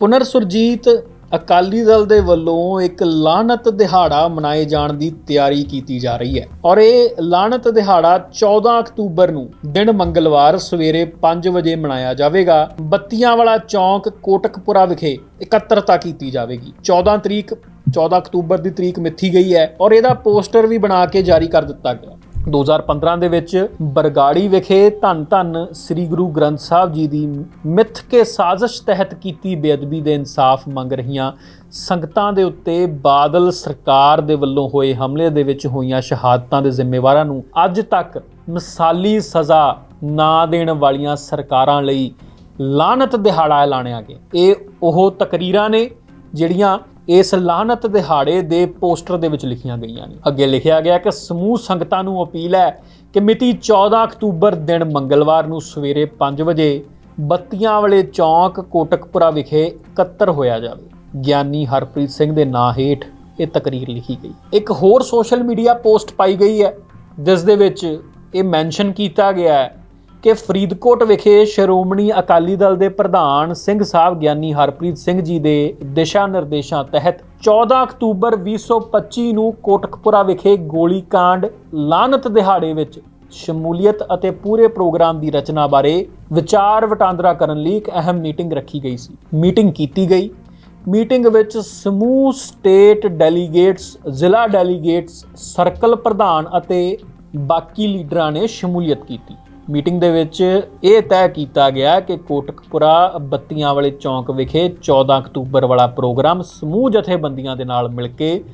ਪੁਨਰ ਸੁਰਜੀਤ ਅਕਾਲੀ ਦਲ ਦੇ ਵੱਲੋਂ ਇੱਕ ਲਾਹਨਤ ਦਿਹਾੜਾ ਮਨਾਏ ਜਾਣ ਦੀ ਤਿਆਰੀ ਕੀਤੀ ਜਾ ਰਹੀ ਹੈ। ਔਰ ਇਹ ਲਾਹਨਤ ਦਿਹਾੜਾ 14 ਅਕਤੂਬਰ ਨੂੰ ਦਿਨ ਮੰਗਲਵਾਰ ਸਵੇਰੇ 5 ਵਜੇ ਮਨਾਇਆ ਜਾਵੇਗਾ। ਬੱਤੀਆਂ ਵਾਲਾ ਚੌਂਕ, ਕੋਟਕਪੁਰਾ ਵਿਖੇ ਇਕੱਤਰਤਾ ਕੀਤੀ ਜਾਵੇਗੀ। 14 ਤਰੀਕ 14 ਅਕਤੂਬਰ ਦੀ ਤਰੀਕ ਮਿੱਥੀ ਗਈ ਹੈ ਔਰ ਇਹਦਾ ਪੋਸਟਰ ਵੀ ਬਣਾ ਕੇ ਜਾਰੀ ਕਰ ਦਿੱਤਾ ਗਿਆ। 2015 ਦੇ ਵਿੱਚ ਬਰਗਾੜੀ ਵਿਖੇ ਧੰਨ ਧੰਨ ਸ੍ਰੀ ਗੁਰੂ ਗ੍ਰੰਥ ਸਾਹਿਬ ਜੀ ਦੀ ਮਿੱਥ ਕੇ ਸਾਜ਼ਿਸ਼ ਤਹਿਤ ਕੀਤੀ ਬੇਅਦਬੀ ਦੇ ਇਨਸਾਫ ਮੰਗ ਰਹੀਆਂ ਸੰਗਤਾਂ ਦੇ ਉੱਤੇ ਬਾਦਲ ਸਰਕਾਰ ਦੇ ਵੱਲੋਂ ਹੋਏ ਹਮਲੇ ਦੇ ਵਿੱਚ ਹੋਈਆਂ ਸ਼ਹਾਦਤਾਂ ਦੇ ਜ਼ਿੰਮੇਵਾਰਾਂ ਨੂੰ ਅੱਜ ਤੱਕ ਮਿਸਾਲੀ ਸਜ਼ਾ ਨਾ ਦੇਣ ਵਾਲੀਆਂ ਸਰਕਾਰਾਂ ਲਈ ਲਾਨਤ ਦਿਹਾੜਾ ਐਲਾਨਿਆ ਗਿਆ। ਇਹ ਉਹ ਤਕਰੀਰਾਂ ਨੇ ਜਿਹੜੀਆਂ ਇਸ ਲਾਹਨਤ ਦਿਹਾੜੇ ਦੇ ਪੋਸਟਰ ਦੇ ਵਿੱਚ ਲਿਖੀਆਂ ਗਈਆਂ ਨੇ। ਅੱਗੇ ਲਿਖਿਆ ਗਿਆ ਕਿ ਸਮੂਹ ਸੰਗਤਾਂ ਨੂੰ ਅਪੀਲ ਹੈ ਕਿ ਮਿਤੀ 14 ਅਕਤੂਬਰ ਦਿਨ ਮੰਗਲਵਾਰ ਨੂੰ ਸਵੇਰੇ 5 ਵਜੇ ਬੱਤੀਆਂ ਵਾਲੇ ਚੌਂਕ ਕੋਟਕਪੁਰਾ ਵਿਖੇ ਇਕੱਤਰ ਹੋਇਆ ਜਾਵੇ। ਗਿਆਨੀ ਹਰਪ੍ਰੀਤ ਸਿੰਘ ਦੇ ਨਾਂ ਹੇਠ ਇਹ ਤਕਰੀਰ ਲਿਖੀ ਗਈ। ਇੱਕ ਹੋਰ ਸੋਸ਼ਲ ਮੀਡੀਆ ਪੋਸਟ ਪਾਈ ਗਈ ਹੈ, ਜਿਸ ਦੇ ਵਿੱਚ ਇਹ ਮੈਂਸ਼ਨ ਕੀਤਾ ਗਿਆ ਹੈ ਕਿ ਫਰੀਦਕੋਟ ਵਿਖੇ ਸ਼੍ਰੋਮਣੀ ਅਕਾਲੀ ਦਲ ਦੇ ਪ੍ਰਧਾਨ ਸਿੰਘ ਸਾਹਿਬ ਗਿਆਨੀ ਹਰਪ੍ਰੀਤ ਸਿੰਘ ਜੀ ਦੇ ਦਿਸ਼ਾ ਨਿਰਦੇਸ਼ਾਂ ਤਹਿਤ 14 ਅਕਤੂਬਰ 2025 ਨੂੰ ਕੋਟਕਪੁਰਾ ਵਿਖੇ ਗੋਲੀकांड ਲਾਨਤ ਦਿਹਾੜੇ ਵਿੱਚ ਸ਼ਮੂਲੀਅਤ ਅਤੇ ਪੂਰੇ ਪ੍ਰੋਗਰਾਮ ਦੀ ਰਚਨਾ ਬਾਰੇ ਵਿਚਾਰ ਵਟਾਂਦਰਾ ਕਰਨ ਲਈ ਇੱਕ ਅਹਿਮ ਮੀਟਿੰਗ ਰੱਖੀ ਗਈ ਸੀ। ਮੀਟਿੰਗ ਕੀਤੀ ਗਈ। ਮੀਟਿੰਗ ਵਿੱਚ ਸਮੂਹ ਸਟੇਟ ਡੈਲੀਗੇਟਸ, ਜ਼ਿਲ੍ਹਾ ਡੈਲੀਗੇਟਸ, ਸਰਕਲ ਪ੍ਰਧਾਨ ਅਤੇ ਬਾਕੀ ਲੀਡਰਾਂ ਨੇ ਸ਼ਮੂਲੀਅਤ ਕੀਤੀ। ਮੀਟਿੰਗ ਦੇ ਵਿੱਚ ਇਹ ਤੈਅ ਕੀਤਾ ਗਿਆ ਕਿ ਕੋਟਕਪੁਰਾ ਬੱਤੀਆਂ ਵਾਲੇ ਚੌਂਕ ਵਿਖੇ 14 ਅਕਤੂਬਰ ਵਾਲਾ ਪ੍ਰੋਗਰਾਮ ਸਮੂਹ ਜਥੇਬੰਦੀਆਂ ਦੇ ਨਾਲ ਮਿਲ ਕੇ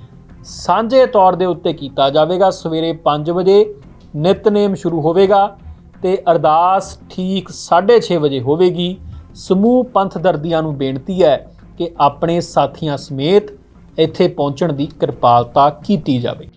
ਸਾਂਝੇ ਤੌਰ ਦੇ ਉੱਤੇ ਕੀਤਾ ਜਾਵੇਗਾ। ਸਵੇਰੇ 5 ਵਜੇ ਨਿਤਨੇਮ ਸ਼ੁਰੂ ਹੋਵੇਗਾ ਤੇ ਅਰਦਾਸ ਠੀਕ 6:30 ਵਜੇ ਹੋਵੇਗੀ। ਸਮੂਹ ਪੰਥ ਦਰਦੀਆਂ ਨੂੰ ਬੇਨਤੀ ਹੈ ਕਿ ਆਪਣੇ ਸਾਥੀਆਂ ਸਮੇਤ ਇੱਥੇ ਪਹੁੰਚਣ ਦੀ ਕਿਰਪਾਲਤਾ ਕੀਤੀ ਜਾਵੇ।